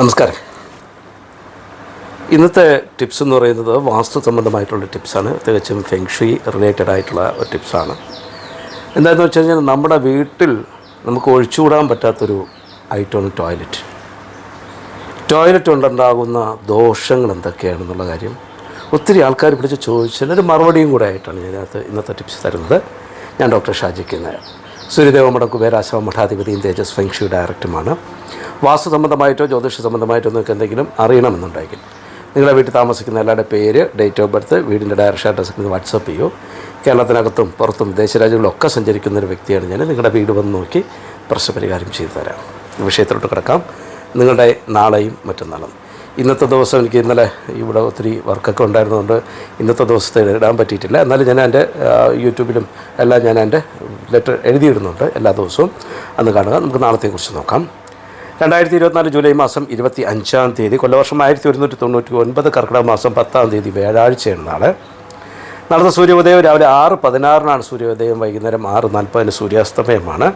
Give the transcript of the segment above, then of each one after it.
നമസ്കാരം. ഇന്നത്തെ ടിപ്സ് എന്ന് പറയുന്നത് വാസ്തു സംബന്ധമായിട്ടുള്ള ടിപ്സാണ് തികച്ചും ഫെങ്ഷി റിലേറ്റഡ് ആയിട്ടുള്ള ഒരു ടിപ്സാണ് എന്താണെന്ന് വെച്ച് കഴിഞ്ഞാൽ നമ്മുടെ വീട്ടിൽ നമുക്ക് ഒഴിച്ചുകൂടാൻ പറ്റാത്തൊരു ഐറ്റമാണ് ടോയ്ലറ്റ്. ടോയ്ലറ്റ് കൊണ്ടുണ്ടാകുന്ന ദോഷങ്ങൾ എന്തൊക്കെയാണെന്നുള്ള കാര്യം ഒത്തിരി ആൾക്കാർ വിളിച്ച് ചോദിച്ചാൽ ഒരു മറുപടിയും കൂടെ ആയിട്ടാണ് ഞാനകത്ത് ഇന്നത്തെ ടിപ്സ് തരുന്നത്. ഞാൻ ഡോക്ടർ ഷാജിക്ക് നായർ. സൂര്യദേവ മഠം കുബേരാശ്രമ മഠാധിപതിയും തേജസ് ഫെങ്ഷി ഡയറക്ടറുമാണ്. വാസ്തു സംബന്ധമായിട്ടോ ജ്യോതിഷ സംബന്ധമായിട്ടോ നിങ്ങൾക്ക് എന്തെങ്കിലും അറിയണമെന്നുണ്ടെങ്കിൽ നിങ്ങളുടെ വീട്ടിൽ താമസിക്കുന്ന എല്ലാവരുടെ പേര് ഡേറ്റ് ഓഫ് ബർത്ത് വീടിന്റെ ഡയറക്ഷൻ അഡ്രസ്സ് നിങ്ങൾ വാട്സപ്പ് ചെയ്യൂ. കേരളത്തിനകത്തും പുറത്തും വിദേശരാജ്യങ്ങളിലൊക്കെ സഞ്ചരിക്കുന്ന ഒരു വ്യക്തിയാണ് ഞാൻ. നിങ്ങളുടെ വീട് വന്ന് നോക്കി പ്രശ്നപരിഹാരം ചെയ്തു തരാം. വിഷയത്തിലോട്ട് കിടക്കാം. നിങ്ങളുടെ നാളെയും മറ്റന്നാളും. ഇന്നത്തെ ദിവസം എനിക്ക് ഇന്നലെ ഇവിടെ ഒത്തിരി വർക്കൊക്കെ ഉണ്ടായിരുന്നതുകൊണ്ട് ഇന്നത്തെ ദിവസത്തെ ഇടാൻ പറ്റിയിട്ടില്ല. എന്നാലും ഞാൻ എന്റെ യൂട്യൂബിലും എല്ലാം ഞാൻ എന്റെ ലെറ്റർ എഴുതിയിടുന്നുണ്ട് എല്ലാ ദിവസവും. അന്ന് കാണുക. നമുക്ക് നാളത്തെക്കുറിച്ച് നോക്കാം. രണ്ടായിരത്തി ഇരുപത്തിനാല് ജൂലൈ മാസം ഇരുപത്തി അഞ്ചാം തീയതി കൊല്ലവർഷം ആയിരത്തി ഒരുന്നൂറ്റി തൊണ്ണൂറ്റി ഒൻപത് കർക്കിടക മാസം പത്താം തീയതി വ്യാഴാഴ്ചയാണ് നാളെ. നടന്ന സൂര്യോദയം രാവിലെ ആറ് പതിനാറിനാണ് സൂര്യോദയം വൈകുന്നേരം ആറ് നാൽപ്പതിന് സൂര്യാസ്തമയമാണ്.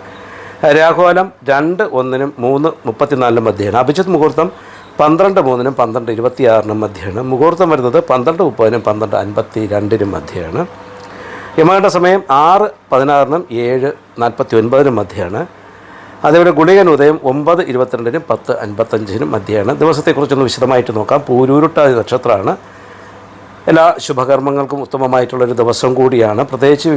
രാഘോലം രണ്ട് ഒന്നിനും മൂന്ന് മുപ്പത്തിനാലിനും മധ്യയാണ്. അഭിജിത്ത് മുഹൂർത്തം പന്ത്രണ്ട് മൂന്നിനും പന്ത്രണ്ട് ഇരുപത്തിയാറിനും മധ്യമാണ് മുഹൂർത്തം വരുന്നത് പന്ത്രണ്ട് മുപ്പതിനും പന്ത്രണ്ട് അൻപത്തി രണ്ടിനും മധ്യമാണ് യമകണ്ഠ സമയം ആറ് പതിനാറിനും ഏഴ് നാൽപ്പത്തി ഒൻപതിനും മധ്യമാണ് അതേപോലെ ഗുളികൻ ഉദയം ഒമ്പത് ഇരുപത്തിരണ്ടിനും പത്ത് അൻപത്തഞ്ചിനും മധ്യമാണ് ദിവസത്തെക്കുറിച്ചൊന്ന് വിശദമായിട്ട് നോക്കാം. പൂരൂരുട്ടാതി നക്ഷത്രമാണ്. എല്ലാ ശുഭകർമ്മങ്ങൾക്കും ഉത്തമമായിട്ടുള്ളൊരു ദിവസം കൂടിയാണ്. പ്രത്യേകിച്ച്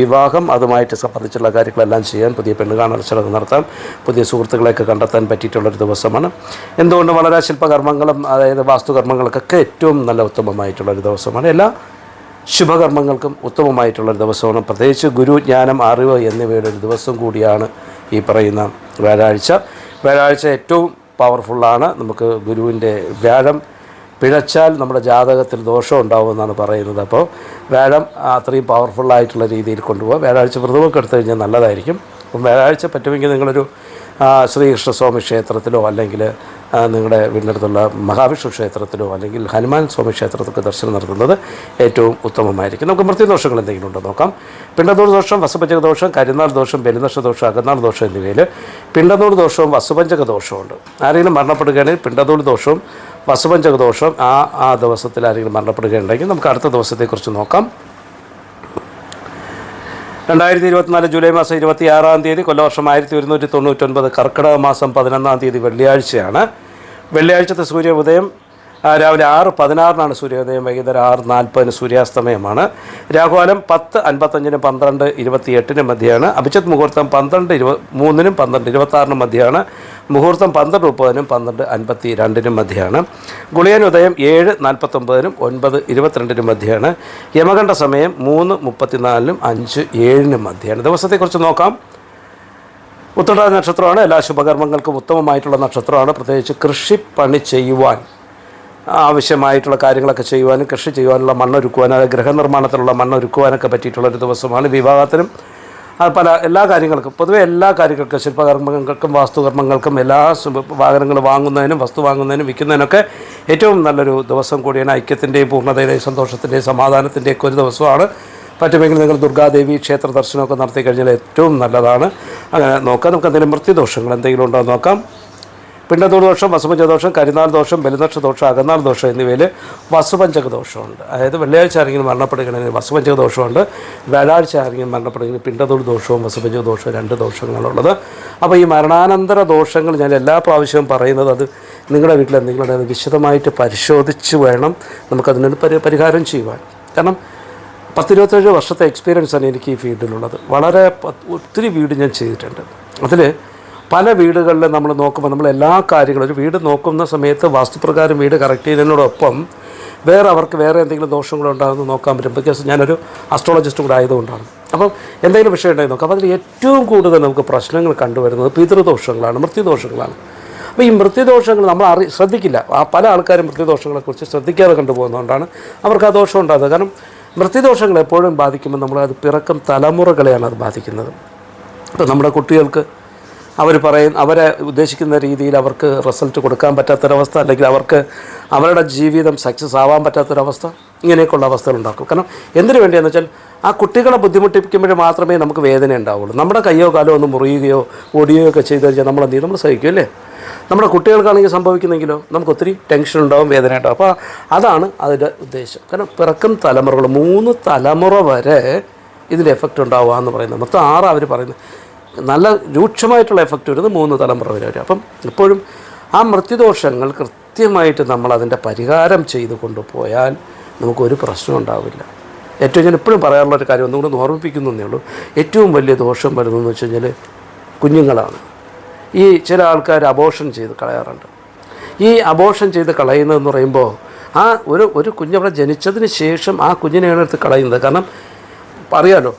വിവാഹം അതുമായിട്ട് സംബന്ധിച്ചുള്ള കാര്യങ്ങളെല്ലാം ചെയ്യാൻ പുതിയ പെണ്ണ് കാണൽ നടത്താൻ പുതിയ സുഹൃത്തുക്കളെയൊക്കെ കണ്ടെത്താൻ പറ്റിയിട്ടുള്ളൊരു ദിവസമാണ്. എന്തുകൊണ്ട് വളരെ ശില്പകർമ്മങ്ങളും അതായത് വാസ്തുകർമ്മങ്ങൾക്കൊക്കെ ഏറ്റവും നല്ല ഉത്തമമായിട്ടുള്ളൊരു ദിവസമാണ്. എല്ലാ ശുഭകർമ്മങ്ങൾക്കും ഉത്തമമായിട്ടുള്ളൊരു ദിവസമാണ്. പ്രത്യേകിച്ച് ഗുരു ജ്ഞാനം അറിവ് എന്നിവയുടെ ഒരു ദിവസം കൂടിയാണ് ഈ പറയുന്ന വ്യാഴാഴ്ച. വ്യാഴാഴ്ച ഏറ്റവും പവർഫുള്ളാണ് നമുക്ക് ഗുരുവിന്റെ വ്യാഴം പിഴച്ചാൽ നമ്മുടെ ജാതകത്തിൽ ദോഷം ഉണ്ടാവുമെന്നാണ് പറയുന്നത്. അപ്പോൾ വ്യാഴം അത്രയും പവർഫുള്ളായിട്ടുള്ള രീതിയിൽ കൊണ്ടുപോകുക വ്യാഴാഴ്ച വ്രതമൊക്കെ എടുത്തു കഴിഞ്ഞാൽ നല്ലതായിരിക്കും. അപ്പം വ്യാഴാഴ്ച പറ്റുമെങ്കിൽ നിങ്ങളൊരു ശ്രീകൃഷ്ണസ്വാമി ക്ഷേത്രത്തിലോ അല്ലെങ്കിൽ നിങ്ങളുടെ വീടിനടുത്തുള്ള മഹാവിഷ്ണു ക്ഷേത്രത്തിലോ അല്ലെങ്കിൽ ഹനുമാൻ സ്വാമി ക്ഷേത്രത്തിലൊക്കെ ദർശനം നടത്തുന്നത് ഏറ്റവും ഉത്തമമായിരിക്കും. നമുക്ക് മൃത്യുദോഷങ്ങൾ എന്തെങ്കിലും ഉണ്ടോ നോക്കാം. പിണ്ടനൂർ ദോഷം വസുപഞ്ചക ദോഷം കരുനാൾ ദോഷം ബലിനക്ഷ ദോഷം അകന്നാൾ ദോഷം എന്നിവയിൽ പിണ്ടനൂർ ദോഷവും വസുപഞ്ചക ദോഷമുണ്ട് ആരെങ്കിലും മരണപ്പെടുകയാണെങ്കിൽ പിണ്ടനൂർ ദോഷവും വസുപഞ്ചക ദോഷം ആ ആ ദിവസത്തിൽ ആരെങ്കിലും മരണപ്പെടുകയുണ്ടെങ്കിൽ നമുക്ക് അടുത്ത ദിവസത്തെക്കുറിച്ച് നോക്കാം. രണ്ടായിരത്തി ഇരുപത്തിനാല് ജൂലൈ മാസം ഇരുപത്തി ആറാം തീയതി കൊല്ലവർഷം ആയിരത്തി ഒരുന്നൂറ്റി തൊണ്ണൂറ്റൊൻപത് കർക്കിടക മാസം പതിനൊന്നാം തീയതി വെള്ളിയാഴ്ചയാണ്. വെള്ളിയാഴ്ചത്തെ സൂര്യോദയം ഉദയം രാവിലെ ആറ് പതിനാറിനാണ് സൂര്യോദയം വൈകുന്നേരം ആറ് നാൽപ്പതിന് സൂര്യാസ്തമയമാണ്. രാഹുകാലം പത്ത് അൻപത്തഞ്ചിനും പന്ത്രണ്ട് ഇരുപത്തിയെട്ടിനും മധ്യയാണ് അഭിജിത് മുഹൂർത്തം പന്ത്രണ്ട് ഇരുപ മൂന്നിനും പന്ത്രണ്ട് ഇരുപത്താറിനും മധ്യയാണ് മുഹൂർത്തം പന്ത്രണ്ട് മുപ്പതിനും പന്ത്രണ്ട് അൻപത്തി രണ്ടിനും മധ്യയാണ് ഗുളിയൻ ഉദയം ഏഴ് നാൽപ്പത്തൊമ്പതിനും ഒൻപത് ഇരുപത്തിരണ്ടിനും മധ്യയാണ് യമകണ്ഠ സമയം മൂന്ന് മുപ്പത്തിനാലിനും അഞ്ച് ഏഴിനും മധ്യയാണ് ദിവസത്തെക്കുറിച്ച് നോക്കാം. ഉത്തര നക്ഷത്രമാണ്. എല്ലാ ശുഭകർമ്മങ്ങൾക്കും ഉത്തമമായിട്ടുള്ള നക്ഷത്രമാണ്. പ്രത്യേകിച്ച് കൃഷിപ്പണി ചെയ്യുവാൻ ആവശ്യമായിട്ടുള്ള കാര്യങ്ങളൊക്കെ ചെയ്യുവാനും കൃഷി ചെയ്യുവാനുള്ള മണ്ണൊരുക്കുവാനും അതായത് ഗൃഹനിർമ്മാണത്തിലുള്ള മണ്ണൊരുക്കുവാനൊക്കെ പറ്റിയിട്ടുള്ളൊരു ദിവസമാണ് വിവാഹത്തിനും. പല എല്ലാ കാര്യങ്ങൾക്കും പൊതുവെ എല്ലാ കാര്യങ്ങൾക്കും ശില്പകർമ്മങ്ങൾക്കും വാസ്തുകർമ്മങ്ങൾക്കും എല്ലാ വാഹനങ്ങൾ വാങ്ങുന്നതിനും വസ്തു വാങ്ങുന്നതിനും വിൽക്കുന്നതിനൊക്കെ ഏറ്റവും നല്ലൊരു ദിവസം കൂടിയാണ് ഐക്യത്തിന്റെയും പൂർണതയുടെയും സന്തോഷത്തിന്റെയും സമാധാനത്തിന്റെയും ഒക്കെ ഒരു ദിവസമാണ്. പറ്റുമെങ്കിൽ നിങ്ങൾ ദുർഗാദേവി ക്ഷേത്ര ദർശനമൊക്കെ നടത്തി കഴിഞ്ഞാൽ ഏറ്റവും നല്ലതാണ്. അങ്ങനെ നോക്കാം. നമുക്ക് എന്തെങ്കിലും മൃത്യുദോഷങ്ങൾ എന്തെങ്കിലും ഉണ്ടോ നോക്കാം. പിണ്ടതൂർ ദോഷം ദോഷം കരിനാൾ ദോഷം ബലിനക്ഷ ദോഷം അകന്നാൾ ദോഷം എന്നിവയിൽ വസുപഞ്ചക ദോഷമുണ്ട്. അതായത് വെള്ളിയാഴ്ച ആരെങ്കിലും മരണപ്പെടുകയാണെങ്കിൽ വസുപഞ്ചക ദോഷമുണ്ട്. വ്യാഴാഴ്ച ആരെങ്കിലും മരണപ്പെടുകയാണെങ്കിൽ പിണ്ടതൂർ ദോഷവും വസുപഞ്ചക ദോഷവും രണ്ട് ദോഷങ്ങളാണുള്ളത് അപ്പോൾ ഈ മരണാനന്തര ദോഷങ്ങൾ ഞാൻ എല്ലാ പ്രാവശ്യവും പറയുന്നത് അത് നിങ്ങളുടെ വീട്ടിൽ എന്തെങ്കിലും വിശദമായിട്ട് പരിശോധിച്ച് വേണം നമുക്കതിനൊരു പരി പരിഹാരം ചെയ്യുവാൻ. കാരണം പത്തിരുപത്തേഴ് വർഷത്തെ എക്സ്പീരിയൻസാണ് എനിക്ക് ഈ ഫീൽഡിലുള്ളത്. വളരെ ഒത്തിരി വീട് ഞാൻ ചെയ്തിട്ടുണ്ട്. അതിൽ പല വീടുകളിൽ നമ്മൾ നോക്കുമ്പോൾ നമ്മൾ എല്ലാ കാര്യങ്ങളും ഒരു വീട് നോക്കുന്ന സമയത്ത് വാസ്തുപ്രകാരം വീട് കറക്റ്റ് ചെയ്യുന്നതിനോടൊപ്പം വേറെ അവർക്ക് വേറെ എന്തെങ്കിലും ദോഷങ്ങളുണ്ടാകുമെന്ന് നോക്കാൻ പറ്റും. ബിക്കോസ് ഞാനൊരു അസ്ട്രോളജിസ്റ്റ് കൂടെ ആയതുകൊണ്ടാണ്. അപ്പം എന്തെങ്കിലും വിഷയം ഉണ്ടായി നോക്കാം. അപ്പോൾ അതിൽ ഏറ്റവും കൂടുതൽ നമുക്ക് പ്രശ്നങ്ങൾ കണ്ടുവരുന്നത് പിതൃദോഷങ്ങളാണ് മൃത്യുദോഷങ്ങളാണ്. അപ്പോൾ ഈ മൃത്യുദോഷങ്ങൾ നമ്മൾ അറി ശ്രദ്ധിക്കില്ല. പല ആൾക്കാരും മൃത്യുദോഷങ്ങളെക്കുറിച്ച് ശ്രദ്ധിക്കാതെ കണ്ടുപോകുന്നതുകൊണ്ടാണ് അവർക്ക് ആ ദോഷം ഉണ്ടാകുന്നത്. കാരണം മൃത്യുദോഷങ്ങൾ എപ്പോഴും ബാധിക്കുമ്പോൾ നമ്മൾ അത് പിറക്കം തലമുറകളെയാണ് അത് ബാധിക്കുന്നത്. അപ്പോൾ നമ്മുടെ കുട്ടികൾക്ക് അവർ പറയും അവരെ ഉദ്ദേശിക്കുന്ന രീതിയിൽ അവർക്ക് റിസൾട്ട് കൊടുക്കാൻ പറ്റാത്തൊരവസ്ഥ അല്ലെങ്കിൽ അവർക്ക് അവരുടെ ജീവിതം സക്സസ് ആവാൻ പറ്റാത്തൊരവസ്ഥ. ഇങ്ങനെയൊക്കെയുള്ള അവസ്ഥകൾ ഉണ്ടാക്കും. കാരണം എന്തിനു വേണ്ടിയെന്ന് വെച്ചാൽ ആ കുട്ടികളെ ബുദ്ധിമുട്ടിപ്പിക്കുമ്പോൾ മാത്രമേ നമുക്ക് വേദന ഉണ്ടാവുള്ളൂ. നമ്മുടെ കയ്യോ കാലോ ഒന്ന് മുറിയുകയോ ഓടിയോ ഒക്കെ ചെയ്ത് കഴിഞ്ഞാൽ നമ്മൾ എന്ത് ചെയ്യും? നമ്മൾ സഹിക്കും അല്ലേ? നമ്മുടെ കുട്ടികൾക്കാണെങ്കിൽ സംഭവിക്കുന്നെങ്കിലോ നമുക്ക് ഒത്തിരി ടെൻഷൻ ഉണ്ടാവും വേദന ഉണ്ടാവും. അപ്പോൾ അതാണ് അതിന്റെ ഉദ്ദേശം. കാരണം പിറക്കും തലമുറകൾ മൂന്ന് തലമുറ വരെ ഇതിന്റെ എഫക്റ്റ് ഉണ്ടാവുക എന്ന് പറയുന്നത്. മൊത്തം ആറ് അവർ പറയുന്നത്. നല്ല രൂക്ഷമായിട്ടുള്ള എഫക്റ്റ് വരുന്നത് മൂന്ന് തലമുറ വരെ വരും. അപ്പം ഇപ്പോഴും ആ മൃത്യുദോഷങ്ങൾ കൃത്യമായിട്ട് നമ്മൾ അതിന്റെ പരിഹാരം ചെയ്തു കൊണ്ടുപോയാൽ നമുക്കൊരു പ്രശ്നം ഉണ്ടാവില്ല. ഏറ്റവും ഞാൻ എപ്പോഴും പറയാറുള്ള ഒരു കാര്യം ഒന്നുകൂടെ ഒന്ന് ഓർമ്മിപ്പിക്കുന്നതേ ഉള്ളൂ. ഏറ്റവും വലിയ ദോഷം വരുന്നതെന്ന് വെച്ച് കഴിഞ്ഞാൽ കുഞ്ഞുങ്ങളാണ്. ഈ ചില ആൾക്കാർ അബോഷൻ ചെയ്ത് കളയാറുണ്ട്. ഈ അബോഷൻ ചെയ്ത് കളയുന്നതെന്ന് പറയുമ്പോൾ ആ ഒരു ഒരു കുഞ്ഞവിടെ ജനിച്ചതിന് ശേഷം ആ കുഞ്ഞിനെയാണ് എടുത്ത് കളയുന്നത്. കാരണം അറിയാലോ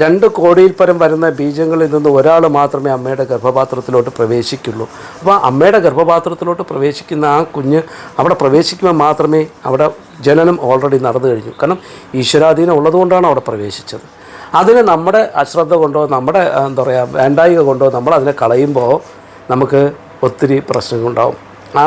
രണ്ട് കോടിയിൽ പരം വരുന്ന ബീജങ്ങളിൽ നിന്ന് ഒരാൾ മാത്രമേ അമ്മയുടെ ഗർഭപാത്രത്തിലോട്ട് പ്രവേശിക്കുള്ളൂ. അപ്പോൾ അമ്മയുടെ ഗർഭപാത്രത്തിലോട്ട് പ്രവേശിക്കുന്ന ആ കുഞ്ഞ് അവിടെ പ്രവേശിക്കുമ്പോൾ മാത്രമേ അവിടെ ജനനം ഓൾറെഡി നടന്നു കഴിഞ്ഞു. കാരണം ഈശ്വരാധീനം ഉള്ളതുകൊണ്ടാണ് അവിടെ പ്രവേശിച്ചത്. അതിന് നമ്മുടെ അശ്രദ്ധ കൊണ്ടോ നമ്മുടെ എന്താ പറയുക വേണ്ടായിക കൊണ്ടോ നമ്മൾ അതിനെ കളയുമ്പോൾ നമുക്ക് ഒത്തിരി പ്രശ്നങ്ങളുണ്ടാവും ആ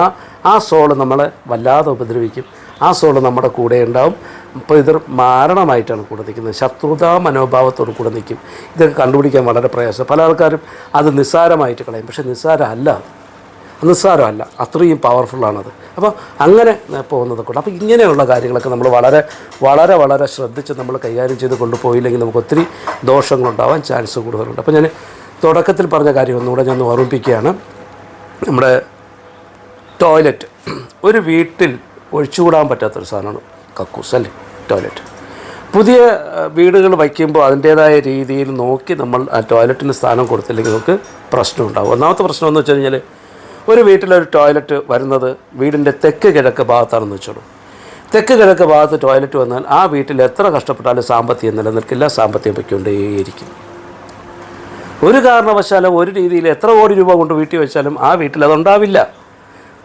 ആ സോൾ നമ്മളെ വല്ലാതെ ഉപദ്രവിക്കും. ആ സോൾ നമ്മുടെ കൂടെ ഉണ്ടാവും. ഇപ്പോൾ ഇത് മാരണമായിട്ടാണ് കൂടെ നിൽക്കുന്നത്. ശത്രുതാ മനോഭാവത്തോട് കൂടെ നിൽക്കും. ഇതൊക്കെ കണ്ടുപിടിക്കാൻ വളരെ പ്രയാസം. പല ആൾക്കാരും അത് നിസ്സാരമായിട്ട് കളയും. പക്ഷേ നിസ്സാരമല്ല അത്. നിസ്സാരമല്ല. അത്രയും പവർഫുള്ളാണത് അപ്പോൾ അങ്ങനെ പോകുന്നത് കൊണ്ട് അപ്പോൾ ഇങ്ങനെയുള്ള കാര്യങ്ങളൊക്കെ നമ്മൾ വളരെ വളരെ വളരെ ശ്രദ്ധിച്ച് നമ്മൾ കൈകാര്യം ചെയ്ത് കൊണ്ടുപോയില്ലെങ്കിൽ നമുക്ക് ഒത്തിരി ദോഷങ്ങളുണ്ടാവാൻ ചാൻസ് കൂടുതലുണ്ട്. അപ്പോൾ ഞാൻ തുടക്കത്തിൽ പറഞ്ഞ കാര്യം ഒന്നുകൂടെ ഞാൻ ഓർമ്മിപ്പിക്കുകയാണ്. നമ്മുടെ ടോയ്ലറ്റ് ഒരു വീട്ടിൽ ഒഴിച്ചുകൂടാൻ പറ്റാത്തൊരു സാധനമാണ്. കക്കൂസ് അല്ലേ ടോയ്ലറ്റ് പുതിയ വീടുകൾ വയ്ക്കുമ്പോൾ അതിന്റേതായ രീതിയിൽ നോക്കി നമ്മൾ ആ ടോയ്ലറ്റിന് സ്ഥാനം കൊടുത്തില്ലെങ്കിൽ നമുക്ക് പ്രശ്നം ഉണ്ടാവും. ഒന്നാമത്തെ പ്രശ്നം എന്ന് വെച്ച് കഴിഞ്ഞാൽ ഒരു വീട്ടിലൊരു ടോയ്ലറ്റ് വരുന്നത് വീടിന്റെ തെക്ക് കിഴക്ക് ഭാഗത്താണെന്ന് വെച്ചോളൂ. തെക്ക് കിഴക്ക് ഭാഗത്ത് ടോയ്ലറ്റ് വന്നാൽ ആ വീട്ടിൽ എത്ര കഷ്ടപ്പെട്ടാലും സാമ്പത്തികം നിലനിൽക്കില്ല സാമ്പത്തികം വയ്ക്കൊണ്ടേയിരിക്കും ഒരു കാരണവശാലും ഒരു രീതിയിൽ എത്ര കോടി രൂപ കൊണ്ട് വീട്ടിൽ വെച്ചാലും ആ വീട്ടിൽ അതുണ്ടാവില്ല.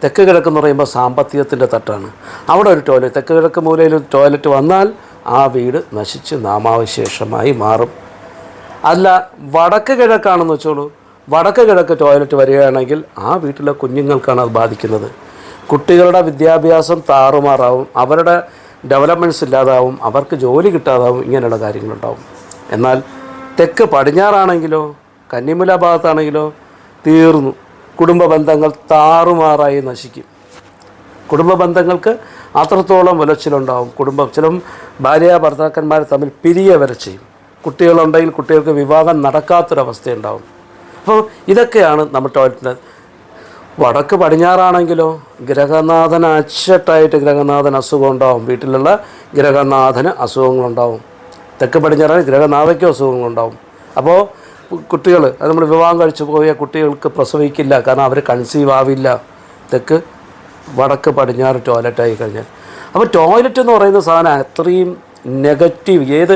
തെക്ക് കിഴക്കെന്ന് പറയുമ്പോൾ സാമ്പത്തികത്തിന്റെ തട്ടാണ്. അവിടെ ഒരു ടോയ്ലറ്റ് തെക്ക് കിഴക്ക് മൂലയിൽ ഒരു ടോയ്ലറ്റ് വന്നാൽ ആ വീട് നശിച്ച് നാമാവശേഷമായി മാറും. അല്ല വടക്ക് കിഴക്കാണെന്ന് വെച്ചോളൂ. വടക്ക് കിഴക്ക് ടോയ്ലറ്റ് വരികയാണെങ്കിൽ ആ വീട്ടിലെ കുഞ്ഞുങ്ങൾക്കാണ് അത് ബാധിക്കുന്നത്. കുട്ടികളുടെ വിദ്യാഭ്യാസം താറുമാറാവും. അവരുടെ ഡെവലപ്മെന്റ്സ് ഇല്ലാതാവും. അവർക്ക് ജോലി കിട്ടാതാവും. ഇങ്ങനെയുള്ള കാര്യങ്ങളുണ്ടാവും. എന്നാൽ തെക്ക് പടിഞ്ഞാറാണെങ്കിലോ കന്നിമുല ഭാഗത്താണെങ്കിലോ തീർന്നു. കുടുംബ ബന്ധങ്ങൾ താറുമാറായി നശിക്കും. കുടുംബ ബന്ധങ്ങൾക്ക് അത്രത്തോളം ഉലച്ചിലുണ്ടാവും കുടുംബം ചില ഭാര്യ ഭർത്താക്കന്മാർ തമ്മിൽ പിരിയ വരെ ചെയ്യും. കുട്ടികളുണ്ടെങ്കിൽ കുട്ടികൾക്ക് വിവാഹം നടക്കാത്തൊരവസ്ഥയുണ്ടാവും. അപ്പോൾ ഇതൊക്കെയാണ് നമ്മൾ ടോയ്ലറ്റിന്റെ വടക്ക് പടിഞ്ഞാറാണെങ്കിലോ ഗ്രഹനാഥന് അച്ചട്ടായിട്ട് ഗ്രഹനാഥൻ അസുഖം ഉണ്ടാവും. വീട്ടിലുള്ള ഗ്രഹനാഥന് അസുഖങ്ങളുണ്ടാവും. തെക്ക് പടിഞ്ഞാറാണെങ്കിൽ ഗ്രഹനാഥയ്ക്കും അസുഖങ്ങളുണ്ടാവും. അപ്പോൾ കുട്ടികൾ അത് നമ്മൾ വിവാഹം കഴിച്ചു പോയ കുട്ടികൾക്ക് പ്രസവിക്കില്ല കാരണം അവർ കൺസീവ് ആവില്ല. തെക്ക് വടക്ക് പടിഞ്ഞാറ് ടോയ്ലറ്റായി കഴിഞ്ഞാൽ. അപ്പോൾ ടോയ്ലറ്റ് എന്ന് പറയുന്ന സാധനം അത്രയും നെഗറ്റീവ് ഏത്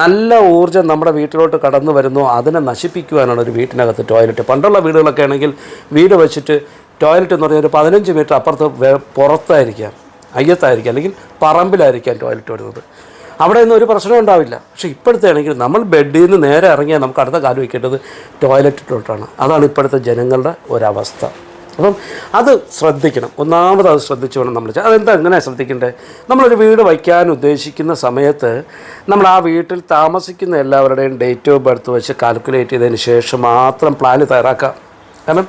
നല്ല ഊർജം നമ്മുടെ വീട്ടിലോട്ട് കടന്നു വരുന്നു അതിനെ നശിപ്പിക്കുവാനാണ് ഒരു വീട്ടിനകത്ത് ടോയ്ലറ്റ് പണ്ടുള്ള വീടുകളൊക്കെ ആണെങ്കിൽ വീട് വെച്ചിട്ട് ടോയ്ലറ്റ് എന്ന് പറഞ്ഞാൽ ഒരു പതിനഞ്ച് മീറ്റർ അപ്പുറത്ത് പുറത്തായിരിക്കാം അയ്യത്തായിരിക്കാം അല്ലെങ്കിൽ പറമ്പിലായിരിക്കാം ടോയ്ലറ്റ് വരുന്നത്. അവിടെ ഒന്നും ഒരു പ്രശ്നം ഉണ്ടാവില്ല. പക്ഷേ ഇപ്പോഴത്തെ ആണെങ്കിൽ നമ്മൾ ബെഡിൽ നിന്ന് നേരെ ഇറങ്ങിയാൽ നമുക്ക് അടുത്ത കാലം വയ്ക്കേണ്ടത് ടോയ്ലറ്റിലോട്ടാണ് അതാണ് ഇപ്പോഴത്തെ ജനങ്ങളുടെ ഒരവസ്ഥ. അപ്പം അത് ശ്രദ്ധിക്കണം. ഒന്നാമത് അത് ശ്രദ്ധിച്ചു വേണം നമ്മൾ. അതെന്താ എങ്ങനെ ശ്രദ്ധിക്കേണ്ടത് നമ്മളൊരു വീട് വയ്ക്കാൻ ഉദ്ദേശിക്കുന്ന സമയത്ത് നമ്മൾ ആ വീട്ടിൽ താമസിക്കുന്ന എല്ലാവരുടെയും ഡേറ്റ് ഓഫ് ബർത്ത് വെച്ച് കാൽക്കുലേറ്റ് ചെയ്തതിന് ശേഷം മാത്രം പ്ലാൻ തയ്യാറാക്കാം. കാരണം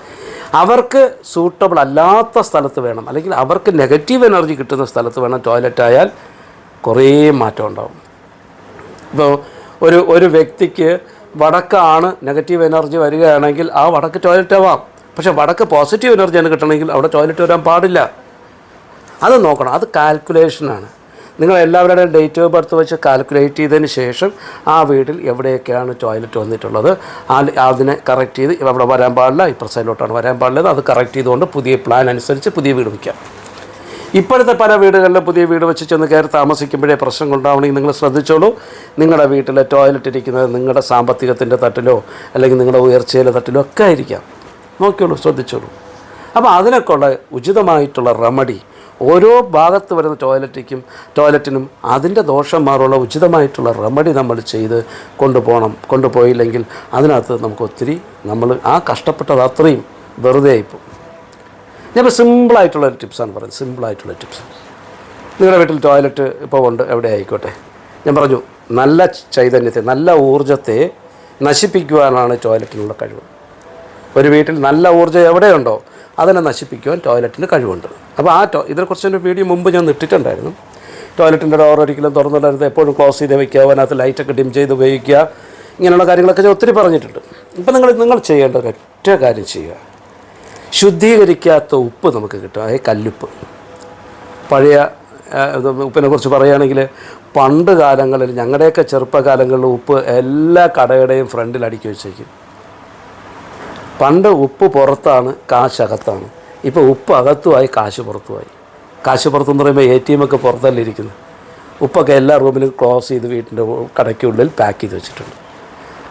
അവർക്ക് സൂട്ടബിൾ അല്ലാത്ത സ്ഥലത്ത് വേണം. അല്ലെങ്കിൽ അവർക്ക് നെഗറ്റീവ് എനർജി കിട്ടുന്ന സ്ഥലത്ത് വേണം ടോയ്ലറ്റ് ആയാൽ കുറേ മാറ്റം ഉണ്ടാവും. ഇപ്പോൾ ഒരു ഒരു വ്യക്തിക്ക് വടക്കാണ് നെഗറ്റീവ് എനർജി വരികയാണെങ്കിൽ ആ വടക്ക് ടോയ്ലറ്റ് ആവാം. പക്ഷേ വടക്ക് പോസിറ്റീവ് എനർജിയാണ് കിട്ടണമെങ്കിൽ അവിടെ ടോയ്ലറ്റ് വരാൻ പാടില്ല. അത് നോക്കണം. അത് കാൽക്കുലേഷനാണ് നിങ്ങൾ എല്ലാവരുടെയും ഡേറ്റ് ഓഫ് ബർത്ത് വെച്ച് കാൽക്കുലേറ്റ് ചെയ്തതിന് ശേഷം ആ വീട്ടിൽ എവിടെയൊക്കെയാണ് ടോയ്ലറ്റ് വന്നിട്ടുള്ളത്? ആ അതിനെ കറക്റ്റ് ചെയ്ത് അവിടെ വരാൻ പാടില്ല ഇപ്പുറ വരാൻ പാടില്ലത് അത് കറക്റ്റ് ചെയ്തുകൊണ്ട് പുതിയ പ്ലാൻ അനുസരിച്ച് പുതിയ വീട് വയ്ക്കാം. ഇപ്പോഴത്തെ പല വീടുകളിലും പുതിയ വീട് വെച്ച് ചെന്ന് കയറി താമസിക്കുമ്പോഴേ പ്രശ്നങ്ങൾ ഉണ്ടാവണമെങ്കിൽ നിങ്ങൾ ശ്രദ്ധിച്ചോളൂ. നിങ്ങളുടെ വീട്ടിലെ ടോയ്ലറ്റ് ഇരിക്കുന്നത് നിങ്ങളുടെ സാമ്പത്തികത്തിന്റെ തട്ടിലോ അല്ലെങ്കിൽ നിങ്ങളുടെ ഉയർച്ചയിലെ തട്ടിലോ ഒക്കെ ആയിരിക്കാം. നോക്കിയോളൂ ശ്രദ്ധിച്ചോളൂ. അപ്പോൾ അതിനൊക്കെയുള്ള ഉചിതമായിട്ടുള്ള റെമഡി ഓരോ ഭാഗത്ത് വരുന്ന ടോയ്ലറ്റിക്കും ടോയ്ലറ്റിനും അതിന്റെ ദോഷം മാറുള്ള ഉചിതമായിട്ടുള്ള റെമഡി നമ്മൾ ചെയ്ത് കൊണ്ടുപോകണം. കൊണ്ടുപോയില്ലെങ്കിൽ അതിനകത്ത് നമുക്ക് ഒത്തിരി നമ്മൾ ആ കഷ്ടപ്പെട്ടത് അത്രയും വെറുതെ ആയിപ്പോവും. ഞാനിപ്പോൾ സിമ്പിളായിട്ടുള്ള ഒരു ടിപ്സാണ് പറയുന്നത്. സിമ്പിളായിട്ടുള്ള ടിപ്സ് നിങ്ങളുടെ വീട്ടിൽ ടോയ്ലറ്റ് ഇപ്പോൾ ഉണ്ട് എവിടെ ആയിക്കോട്ടെ. ഞാൻ പറഞ്ഞു നല്ല ചൈതന്യത്തെ നല്ല ഊർജത്തെ നശിപ്പിക്കുവാനാണ് ടോയ്ലറ്റിനുള്ള കഴിവ്. ഒരു വീട്ടിൽ നല്ല ഊർജം എവിടെയുണ്ടോ അതിനെ നശിപ്പിക്കുവാൻ ടോയ്ലറ്റിന് കഴിവുണ്ട്. അപ്പോൾ ആ ടോ ഇതിനെക്കുറിച്ച് എന്റെ വീഡിയോ മുമ്പ് ഞാൻ ഇട്ടിട്ടുണ്ടായിരുന്നു. ടോയ്ലറ്റിന്റെ ഡോർ ഒരിക്കലും തുറന്നിടരുത് എപ്പോഴും ക്ലോസ് ചെയ്ത് വയ്ക്കുക അതിനകത്ത് ലൈറ്റൊക്കെ ഡിം ചെയ്ത് ഉപയോഗിക്കുക ഇങ്ങനെയുള്ള കാര്യങ്ങളൊക്കെ ഞാൻ ഒത്തിരി പറഞ്ഞിട്ടുണ്ട്. ഇപ്പം നിങ്ങൾ നിങ്ങൾ ചെയ്യേണ്ട ഒരൊറ്റ കാര്യം ചെയ്യുക. ശുദ്ധീകരിക്കാത്ത ഉപ്പ് നമുക്ക് കിട്ടും. അതായത് കല്ലുപ്പ്. പഴയ ഉപ്പിനെ കുറിച്ച് പറയുകയാണെങ്കിൽ പണ്ട് കാലങ്ങളിൽ ഞങ്ങളുടെയൊക്കെ ചെറുപ്പകാലങ്ങളിൽ ഉപ്പ് എല്ലാ കടയുടെയും ഫ്രണ്ടിൽ അടുക്കി വെച്ചേക്കും. പണ്ട് ഉപ്പ് പുറത്താണ് കാശ് അകത്താണ്. ഇപ്പോൾ ഉപ്പ് അകത്തുമായി കാശ് പുറത്തുമായി. കാശ് പുറത്തെന്ന് പറയുമ്പോൾ എ ടി എം ഒക്കെ പുറത്തല്ലേ ഇരിക്കുന്നത്. ഉപ്പൊക്കെ എല്ലാ റൂമിലും ക്ലോസ് ചെയ്ത് വീട്ടിന്റെ കടയ്ക്കുള്ളിൽ പാക്ക് ചെയ്ത് വെച്ചിട്ടുണ്ട്.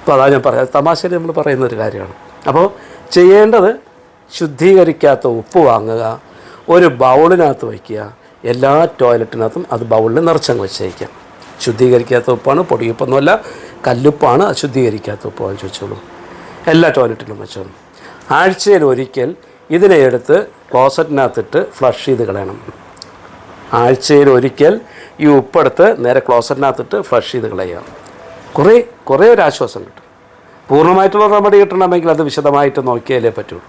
അപ്പോൾ അതാണ് ഞാൻ പറയാം തമാശയിൽ നമ്മൾ പറയുന്ന ഒരു കാര്യമാണ്. അപ്പോൾ ചെയ്യേണ്ടത് ശുദ്ധീകരിക്കാത്ത ഉപ്പ് വാങ്ങുക ഒരു ബൗളിനകത്ത് വയ്ക്കുക എല്ലാ ടോയ്ലറ്റിനകത്തും അത് ബൗളിൽ നിറച്ചങ്ങ് വെച്ചേക്കാം ശുദ്ധീകരിക്കാത്ത ഉപ്പാണ് പൊടിയുപ്പൊന്നുമല്ല കല്ലുപ്പാണ് അശുദ്ധീകരിക്കാത്ത ഉപ്പ് വാങ്ങിച്ച് വെച്ചോളൂ എല്ലാ ടോയ്ലറ്റിലും വെച്ചോളൂ. ആഴ്ചയിൽ ഒരിക്കൽ ഇതിനെ എടുത്ത് ക്ലോസറ്റിനകത്തിട്ട് ഫ്ലഷ് ചെയ്ത് കളയണം. ആഴ്ചയിൽ ഒരിക്കൽ ഈ ഉപ്പെടുത്ത് നേരെ ക്ലോസറ്റിനകത്തിട്ട് ഫ്ലഷ് ചെയ്ത് കളയുക. കുറേ കുറേ ഒരു ആശ്വാസം കിട്ടും. പൂർണമായിട്ടുള്ള റെമഡി കിട്ടണമെങ്കിൽ അത് വിശദമായിട്ട് നോക്കിയാലേ പറ്റുള്ളൂ.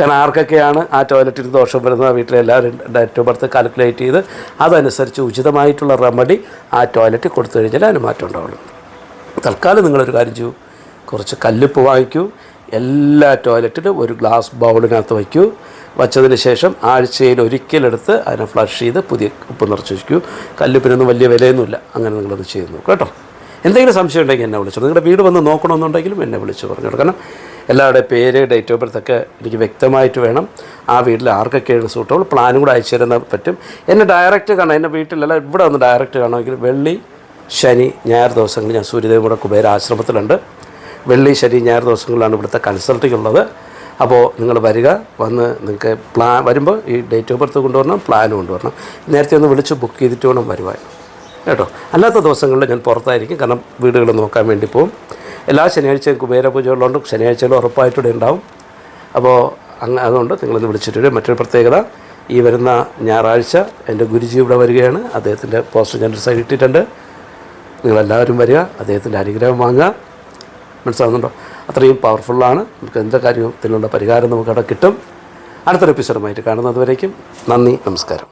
കാരണം ആർക്കൊക്കെയാണ് ആ ടോയ്ലറ്റിൽ ദോഷം വരുന്നത്? വീട്ടിലെ എല്ലാവരും ഡേറ്റ് ഓഫ് ബർത്ത് കാൽക്കുലേറ്റ് ചെയ്ത് അതനുസരിച്ച് ഉചിതമായിട്ടുള്ള റെമഡി ആ ടോയ്ലറ്റിൽ കൊടുത്തു കഴിഞ്ഞാൽ അതിന് മാറ്റം ഉണ്ടാവുള്ളൂ. തൽക്കാലം നിങ്ങളൊരു കാര്യം ചെയ്യൂ. കുറച്ച് കല്ലുപ്പ് വാങ്ങിക്കൂ. എല്ലാ ടോയ്ലറ്റിലും ഒരു ഗ്ലാസ് ബൗളിനകത്ത് വയ്ക്കൂ. വച്ചതിന് ശേഷം ആഴ്ചയിൽ ഒരിക്കലെടുത്ത് അതിനെ ഫ്ലഷ് ചെയ്ത് പുതിയ ഉപ്പ് നിറച്ച് വയ്ക്കൂ. കല്ലുപ്പിനൊന്നും വലിയ വിലയൊന്നുമില്ല. അങ്ങനെ നിങ്ങളത് ചെയ്യുന്നു കേട്ടോ. എന്തെങ്കിലും സംശയം ഉണ്ടെങ്കിൽ എന്നെ വിളിച്ചു. നിങ്ങളുടെ വീട് വന്ന് നോക്കണമെന്നുണ്ടെങ്കിലും എന്നെ വിളിച്ച് പറഞ്ഞു കാരണം എല്ലാവരുടെയും പേര് ഡേറ്റ് ഓഫ് ബർത്ത് ഒക്കെ എനിക്ക് വ്യക്തമായിട്ട് വേണം. ആ വീട്ടിൽ ആർക്കൊക്കെയാണ് സൂട്ടബിൾ പ്ലാനും കൂടെ അയച്ചു തരുന്ന പറ്റും. എന്നെ ഡയറക്റ്റ് കാണാം. എന്റെ വീട്ടിലല്ല ഇവിടെ ഒന്ന് ഡയറക്റ്റ് കാണുമെങ്കിൽ വെള്ളി ശനി ഞായർ ദിവസങ്ങളിൽ ഞാൻ സൂര്യദേവിയുടെ കുബേര ആശ്രമത്തിലുണ്ട്. വെള്ളി ശനി ഞായർ ദിവസങ്ങളിലാണ് ഇവിടുത്തെ കൺസൾട്ടിംഗ് ഉള്ളത്. അപ്പോൾ നിങ്ങൾ വരിക വന്ന് നിങ്ങൾക്ക് പ്ലാൻ വരുമ്പോൾ ഈ ഡേറ്റ് ഓഫ് ബർത്ത് കൊണ്ടുവരണം പ്ലാനും കൊണ്ടുവരണം. നേരത്തെ ഒന്ന് വിളിച്ച് ബുക്ക് ചെയ്തിട്ട് വേണം വരുവാൻ. കേട്ടോ? അല്ലാത്ത ദിവസങ്ങളിൽ ഞാൻ പുറത്തായിരിക്കും. കാരണം വീടുകൾ നോക്കാൻ വേണ്ടി പോകും എല്ലാ ശനിയാഴ്ചയും കുബേര പൂജ ഉള്ളതുകൊണ്ട് ശനിയാഴ്ചയിലും ഉറപ്പായിട്ടും ഉണ്ടാവും. അപ്പോൾ അങ്ങ് അതുകൊണ്ട് നിങ്ങളിന്ന് വിളിച്ചിട്ട് മറ്റൊരു പ്രത്യേകത ഈ വരുന്ന ഞായറാഴ്ച എന്റെ ഗുരുജി ഇവിടെ വരികയാണ്. അദ്ദേഹത്തിന്റെ പോസ്റ്റർ ഞാൻ സൈഡ് ഇട്ടിട്ടുണ്ട്. നിങ്ങളെല്ലാവരും വരിക. അദ്ദേഹത്തിന്റെ അനുഗ്രഹം വാങ്ങുക. മനസ്സിലാകുന്നുണ്ടോ അത്രയും പവർഫുള്ളാണ് നമുക്ക് എന്ത് കാര്യത്തിലുള്ള പരിഹാരം നമുക്ക് അവിടെ കിട്ടും. അടുത്തൊരു എപ്പിസോഡുമായിട്ട് കാണുന്നതുവരേക്കും നന്ദി നമസ്കാരം.